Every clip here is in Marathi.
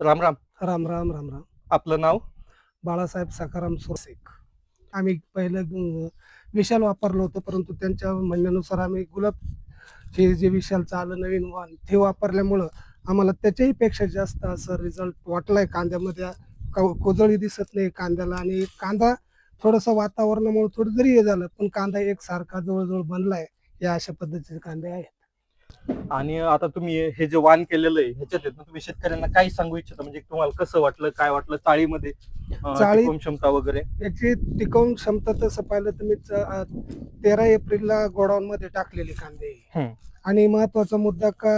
राम राम. राम राम राम राम. आपलं नाव? बाळासाहेब सकाराम सोसेक आम्ही पहिलं विशाल वापरलं होतं परंतु त्यांच्या म्हणण्यानुसार आम्ही गुलाब हे जे विशालचं आलं नवीन वाण ते वापरल्यामुळं आम्हाला त्याच्याही पेक्षा जास्त असं रिझल्ट वाटलाय कांद्यामध्ये. कोजळी दिसत नाही कांद्याला आणि कांदा थोडंसं वातावरणामुळे थोडं जरी हे झालं पण कांदा एक सारखा जवळजवळ बनलाय या अशा पद्धतीचे कांदे आहेत. आणि आता तुम्ही हे जे वाण केलेलं आहे ह्याच्यात तुम्ही शेतकऱ्यांना काय सांगू इच्छिता म्हणजे तुम्हाला कसं वाटलं काय वाटलं चाळीमध्ये चाळी- टिकवून क्षमता वगैरे याची टिकवून क्षमता तसं पाहिलं तर मी तेरा एप्रिलला गोडाऊन मध्ये टाकलेले कांदे हम्म. आणि महत्त्वाचा मुद्दा का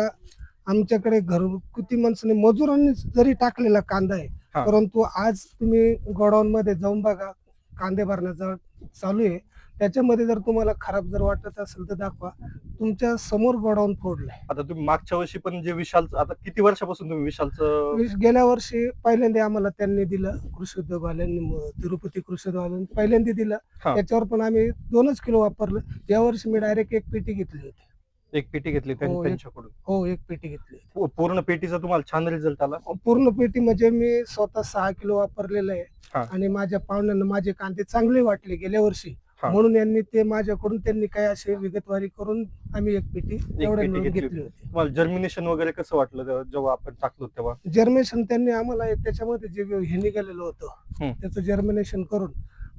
आमच्याकडे घरगुती माणसाने मजुरांनी जरी टाकलेला कांदा आहे. परंतु आज तुम्ही गोडाऊन मध्ये जाऊन बघा कांदे भरण्याचा चालू आहे त्याच्यामध्ये जर तुम्हाला खराब जर वाटत असेल तर दाखवा तुमच्यासमोर गोडाऊन फोडलंय आता तुम्ही मागच्या वर्षी पण जे विशालचं आता किती वर्षापासून तुम्ही विशालचं वीस- गेल्या वर्षी पहिल्यांदा आम्हाला त्यांनी दिलं कृषी उद्योगवाल्यांनी म- तिरुपती कृषी उद्योगवाल्यांनी पहिल्यांदा दिलं हा. त्याच्यावर पण आम्ही दोनच किलो वापरलं या वर्षी मी डायरेक्ट एक पेटी घेतली होती एक पेटी घेतली त्यां- हो, एक- त्यांच्याकडून हो एक पेटी घेतली होती. पू- पूर्ण पेटीचा तुम्हाला छान रिझल्ट आला पूर्ण पेटी म्हणजे मी स्वतः सहा किलो वापरलेलं हा. आहे आणि माझ्या पाहुण्यांना माझे कांदे चांगले वाटले गेल्या वर्षी. म्हणून यांनी ते माझ्याकडून त्यांनी काय असे विगतवारी करून आम्ही एक पेटी एवढ्या पेटी मिळून घेतली घेतली होती. तुम्हाला जर्मिनेशन वगैरे कसं वाटलं तेव्हा- जेव्हा आपण टाकलो तेव्हा? जर्मिनेशन त्यांनी आम्हाला त्याच्यामध्ये जे हे निघालेलं होतं हम्म. त्याचं जर्मिनेशन करून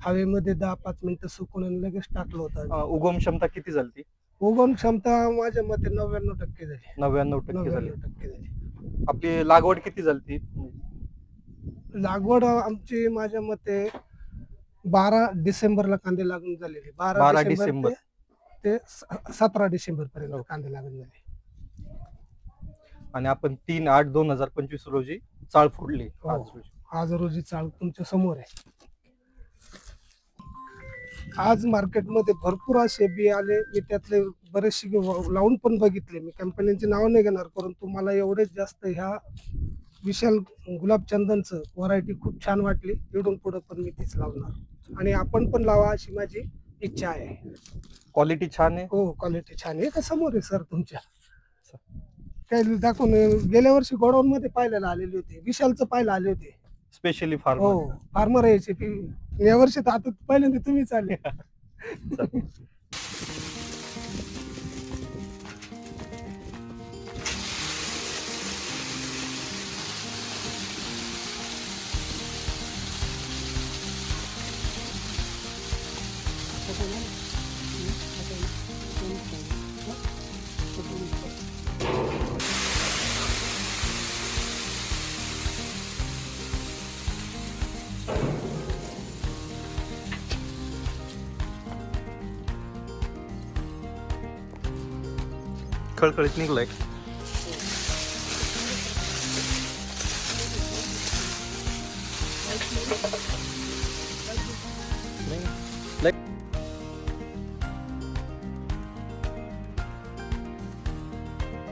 हवेमध्ये दहा पाच मिनिटं सुकून आणि लगेच टाकलं होतं अं, उगम क्षमता किती झाली ती? उगवण क्षमता माझ्या मते नव्याण्णव टक्के झाली. नव्याण्णव टक्के झाली. नव्याण्णव टक्के झाली. आपली लागवड किती झाली ती? लागवड आमची माझ्या मते बारा डिसेंबरला कांदे लागून झालेले. 12 डिसेंबर डिसेंबर. ते- ते स- सतरा डिसेंबर पर्यंत कांदे लागून झाले. आणि आपण तीन आठ दोन हजार पंचवीस रोजी चाळ फोडली. हो. आज रोजी. आज रोजी चाळ तुमच्यासमोर आहे. आज मार्केटमध्ये भरपूर असे बी आले. मी त्यातले बरेचसे बी व- लावून पण बघितले. मी कंपन्यांचे नाव नाही घेणार परंतु मला एवढेच जास्त ह्या विशाल गुलाबचंदनचं व्हरायटी खूप छान वाटली. इकडून पुढे पण मी तीच लावणार. आणि आपण पण लावा अशी माझी इच्छा आहे. क्वालिटी छान आहे? हो क्वालिटी छान आहे. का समोर आहे सर तुमच्या? काय दाखवून गेल्या वर्षी गोडाऊन मध्ये पाहायला आलेले होते विशालचं पाहायला आले होते. स्पेशली हो फार्मर फार्मर यायचे या वर्षी तर आता पहिल्यांदा तुम्हीच आले खळखळीत निघलाय. Like